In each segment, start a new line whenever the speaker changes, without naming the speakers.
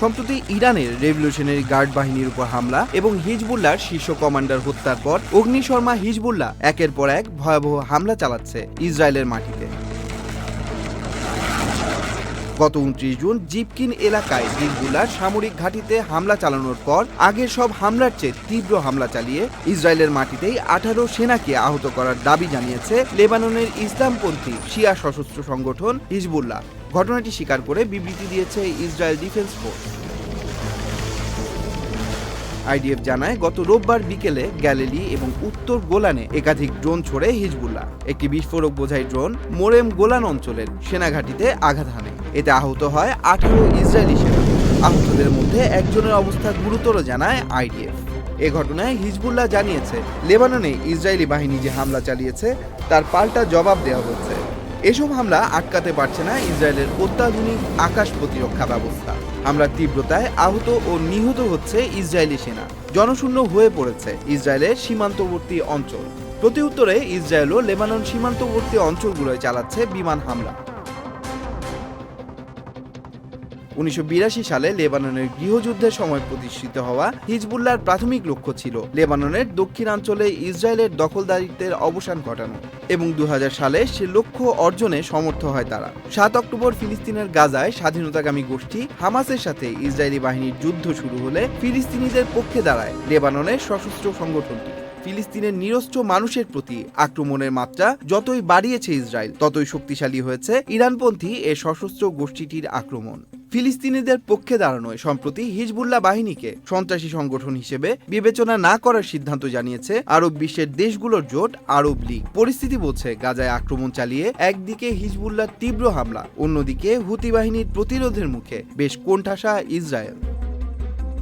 সম্প্রতি ইরানের revolutionary guard বাহিনীর উপর হামলা এবং হিজবুল্লার শীর্ষ কমান্ডার হত্যার পর অগ্নি শর্মা হিজবুল্লাহ একের পর এক ভয়াবহ হামলা চালাচ্ছে ইসরায়েলের মাটিতে গত উনত্রিশ জুন জিপকিন এলাকায় হিজবুল্লাহ সামরিক ঘাঁটিতে হামলা চালানোর পর আগের সব হামলার চেয়ে তীব্র হামলা চালিয়ে ইসরায়েলের মাটিতেই আঠারো সেনাকে আহত করার দাবি জানিয়েছে লেবাননের ইসলামপন্থী শিয়া সশস্ত্র সংগঠন হিজবুল্লাহ। ঘটনাটি স্বীকার করে বিবৃতি দিয়েছে ইসরায়েল ডিফেন্স ফোর্স। আইডিএফ জানায়, গত রোববার বিকেলে গ্যালিলি এবং উত্তর গোলানে একাধিক ড্রোন ছড়ে হিজবুল্লাহ। একটি বিস্ফোরক বোঝাই ড্রোন মোরেম গোলান অঞ্চলের সেনাঘাটিতে আঘাত হানে। এতে আহত হয় আঠারো ইসরায়েলি সেনা। আহতদের মধ্যে একজনের অবস্থা গুরুতর জানায় আইডিএফ। এ ঘটনায় হিজবুল্লাহ জানিয়েছে, লেবাননে ইসরায়েলি বাহিনী যে হামলা চালিয়েছে, তার পাল্টা জবাব দেওয়া হচ্ছে। এসব হামলা আটকাতে পারছে না ইসরায়েলের অত্যাধুনিক আকাশ প্রতিরক্ষা ব্যবস্থা। হামলার তীব্রতায় আহত ও নিহত হচ্ছে ইসরায়েলি সেনা। জনশূন্য হয়ে পড়েছে ইসরায়েলের সীমান্তবর্তী অঞ্চল। প্রতি উত্তরে ইসরায়েল ও লেবানন সীমান্তবর্তী অঞ্চলগুলোয় চালাচ্ছে বিমান হামলা। উনিশশো বিরাশি সালে লেবাননের গৃহযুদ্ধের সময় প্রতিষ্ঠিত হওয়া হিজবুল্লাহর প্রাথমিক লক্ষ্য ছিল লেবাননের দক্ষিণাঞ্চলে ইসরায়েলের দখলদারিত্বের অবসান ঘটানো। এবং দু হাজার সালে সে লক্ষ্য অর্জনে সমর্থ হয় তারা। সাত অক্টোবর ফিলিস্তিনের গাজায় স্বাধীনতাকামী গোষ্ঠী হামাসের সাথে ইসরায়েলি বাহিনীর যুদ্ধ শুরু হলে ফিলিস্তিনিদের পক্ষে দাঁড়ায় লেবাননের সশস্ত্র সংগঠনটি। ফিলিস্তিনের নিরস্ত্র মানুষের প্রতি আক্রমণের মাত্রা যতই বাড়িয়েছে ইসরায়েল, ততই শক্তিশালী হয়েছে ইরানপন্থী এ সশস্ত্র গোষ্ঠীটির আক্রমণ। ফিলিস্তিনিদের পক্ষে দাঁড়ানোয়, সম্প্রতি হিজবুল্লাহ বাহিনীকে সন্ত্রাসী সংগঠন হিসেবে বিবেচনা না করার সিদ্ধান্ত জানিয়েছে আরব বিশ্বের দেশগুলোর জোট আরব লীগ। পরিস্থিতি বলছে, গাজায় আক্রমণ চালিয়ে একদিকে হিজবুল্লাহ তীব্র হামলা, অন্যদিকে হুতি বাহিনীর প্রতিরোধের মুখে বেশ কোণঠাসা ইসরায়েল।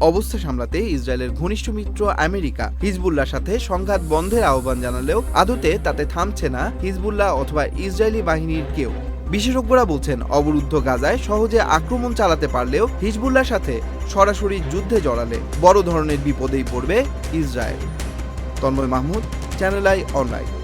অবস্থা সামলাতে ইসরায়েলের ঘনিষ্ঠ মিত্র আমেরিকা হিজবুল্লাহর সাথে সংঘাত বন্ধের আহ্বান জানালেও আদতে তাতে থামছে না হিজবুল্লাহ অথবা ইসরায়েলি বাহিনীর কেউ। বিশেষজ্ঞরা বলছেন, অবরুদ্ধ গাজায় সহজে আক্রমণ চালাতে পারলেও হিজবুল্লার সাথে সরাসরি যুদ্ধে জড়ালে বড় ধরনের বিপদেই পড়বে Israel. Tanmoy Mahmud, channel I online.